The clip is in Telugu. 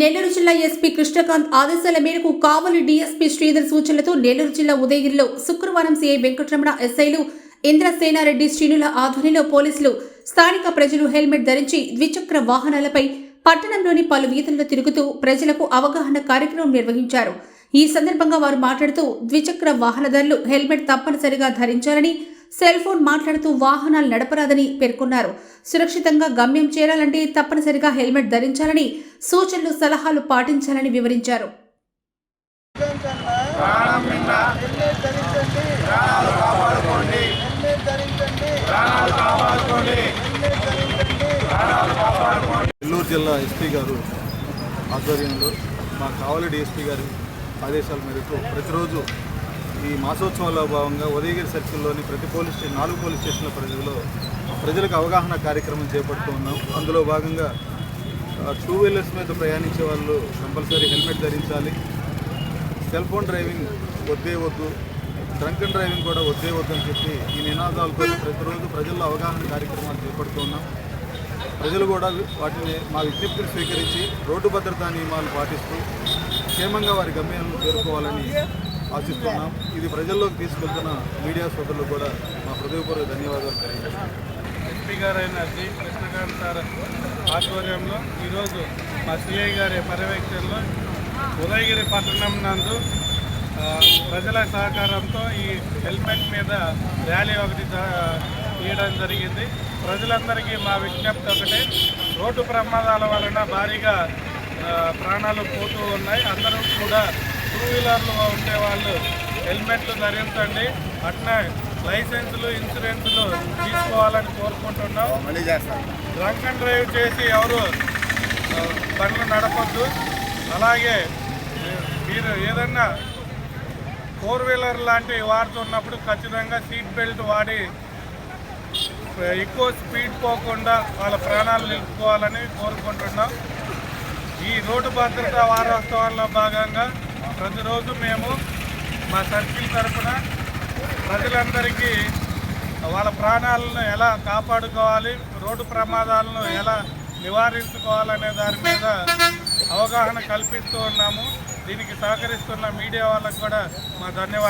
నెల్లూరు జిల్లా ఎస్పీ కృష్ణకాంత్ ఆదేశాల మేరకు కావలి డీఎస్పీ శ్రీధర్ సూచనలతో నెల్లూరు జిల్లా ఉదయగిరిలో శుక్రవారం సీఐ వెంకటరమణ ఎస్ఐలు ఇంద్రసేనారెడ్డి శ్రీనుల ఆధ్వర్యంలో పోలీసులు స్థానిక ప్రజలు హెల్మెట్ ధరించి ద్విచక్ర వాహనాలపై పట్టణంలోని పలు వీధుల్లో తిరుగుతూ ప్రజలకు అవగాహన కార్యక్రమం నిర్వహించారు. ఈ సందర్భంగా వారు మాట్లాడుతూ ద్విచక్ర వాహనదారులు హెల్మెట్ తప్పనిసరిగా ధరించాలని సెల్ ఫోన్ మాట్లాడుతూ వాహనాలు నడపరాదని పేర్కొన్నారు. సురక్షితంగా గమ్యం చేరాలంటే తప్పనిసరిగా హెల్మెట్ ధరించాలని సూచనలు సలహాలు పాటించాలని వివరించారు. నెల్లూరు జిల్లా ఎస్పీ గారు ఆధ్వర్యంలో మా కావలి డిఎస్పీ గారి ఆదేశాల మేరకు ప్రతిరోజు ఈ మాసోత్సవంలో భాగంగా ఉదయగిరి సర్కిల్లోని ప్రతి పోలీస్ స్టేషన్ నాలుగు పోలీస్ స్టేషన్ల పరిధిలో ప్రజలకు అవగాహన కార్యక్రమం చేపడుతూ ఉన్నాం. అందులో భాగంగా టూ వీలర్స్ మీద ప్రయాణించే వాళ్ళు కంపల్సరీ హెల్మెట్ ధరించాలి. సెల్ ఫోన్ డ్రైవింగ్ వద్దే వద్దు డ్రంక్ అండ్ డ్రైవింగ్ కూడా వద్దే వద్దు అని చెప్పి ఈ నినాదాలతో ప్రతిరోజు ప్రజల్లో అవగాహన కార్యక్రమాలు చేపడుతూ ఉన్నాం. ప్రజలు కూడా వాటిని మా విజ్ఞప్తిని స్వీకరించి రోడ్డు భద్రతా నియమాలు పాటిస్తూ క్షేమంగా వారి గమ్యాలను చేరుకోవాలని ఆశిస్తున్నాం. ఇది ప్రజల్లోకి తీసుకెళ్తున్న మీడియా సోదరులకు కూడా మా హృదయపూర్వక ధన్యవాదాలు తెలియజేస్తున్నాం ఎస్పీ గారైన శ్రీ కృష్ణకాంత్ సార్ ఆధ్వర్యంలో ఈరోజు మా సిఐ గారి పర్యవేక్షణలో ఉదయగిరి పట్టణం నందు ప్రజల సహకారంతో ఈ హెల్మెట్ మీద ర్యాలీ ఒకటి తీయడం జరిగింది. ప్రజలందరికీ మా విజ్ఞప్తి ఒకటే రోడ్డు ప్రమాదాల వలన భారీగా ప్రాణాలు పోతూ ఉన్నాయి. అందరూ కూడా టూ వీలర్లు ఉండే వాళ్ళు హెల్మెట్లు ధరించండి. అట్నే లైసెన్సులు ఇన్సూరెన్సులు తీసుకోవాలని కోరుకుంటున్నాం. డ్రంక్ అండ్ డ్రైవ్ చేసి ఎవరు బండ్లు నడపొద్దు. అలాగే మీరు ఏదన్నా ఫోర్ వీలర్ లాంటివి వాడుతున్నప్పుడు ఖచ్చితంగా సీట్ బెల్ట్ వాడి ఎక్కువ స్పీడ్ పోకుండా వాళ్ళ ప్రాణాలు నిలుపుకోవాలని కోరుకుంటున్నాం. ఈ రోడ్డు భద్రతా వారోత్సవాల్లో భాగంగా ప్రతిరోజు మేము మా సర్కిల్ తరఫున ప్రజలందరికీ వాళ్ళ ప్రాణాలను ఎలా కాపాడుకోవాలి రోడ్డు ప్రమాదాలను ఎలా నివారించుకోవాలనే దాని మీద అవగాహన కల్పిస్తూ ఉన్నాము. దీనికి సహకరిస్తున్న మీడియా వాళ్ళకు కూడా మా ధన్యవాదాలు.